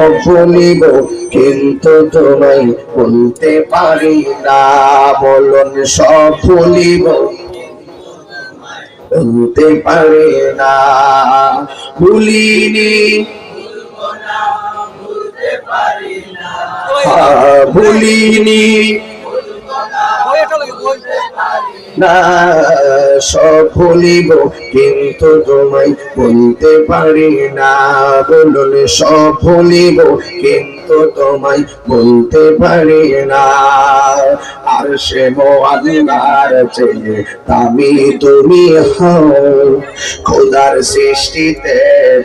সব ভুলিব কিন্তু তোমায় বলতে পারি না। বলুন সব ভুলিব বলতে পারি না। ভুলিনি। ভুলিনি। না সব ভুলিব, কিন্তু তোমায় বলতে পারি না। বলুন সব ভুলিব, কিন্তু তোমায় বলতে পারি না। আর সে মোয়াল্লার চেয়ে দামি তুমি হও। খোদার সৃষ্টিতে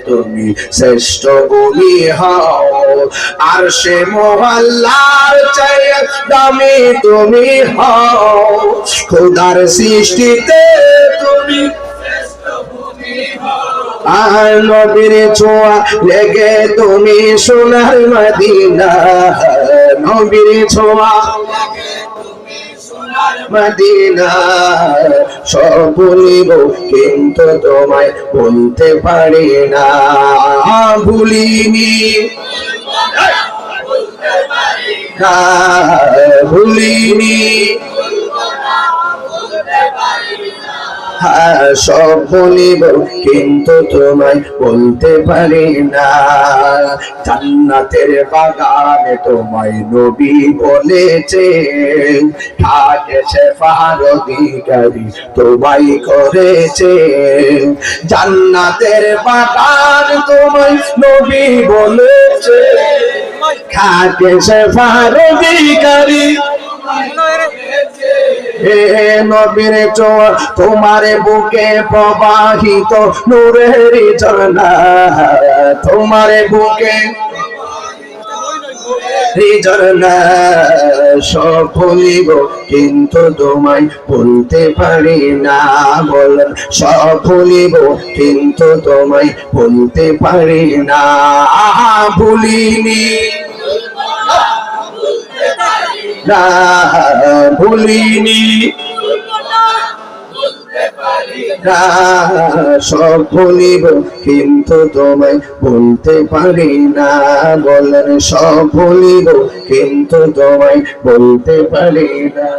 তুমি শ্রেষ্ঠ ভূমি হও। আর সে মোহাল্লার চেয়ে দামি তুমি হও। খোদার সৃষ্টিতে তুমি আর নবীর ছোঁয়া লেগে তুমি সোনার মদিনা। নবীর ছোঁয়া মদিনা কিন্তু তোমায় বলতে পারি না। ভুলিনি। ভুলিনি। সব বলিব কিন্তু তোমায় বলতে পারি না। জান্নাতের বাগানে তোমায় নবী বলেছে তোমায় করেছে। জান্নাতের বাগান তোমায় নবী বলেছে খাকে সে ফারদিকারি হে নবীর তোমার বুকে প্রবাহিত নূরের ঝর্ণা। তোমার বুকে কিন্তু তোমায় বলতে পারি না বলেন সব ভুলিব কিন্তু তোমায় বলতে পারি না। ভুলিনি। না ভুলিনি। সব ভুলিব, কিন্তু তোমায় বলতে পারি না। বলেন, সব ভুলিব, কিন্তু তোমায় বলতে পারি না।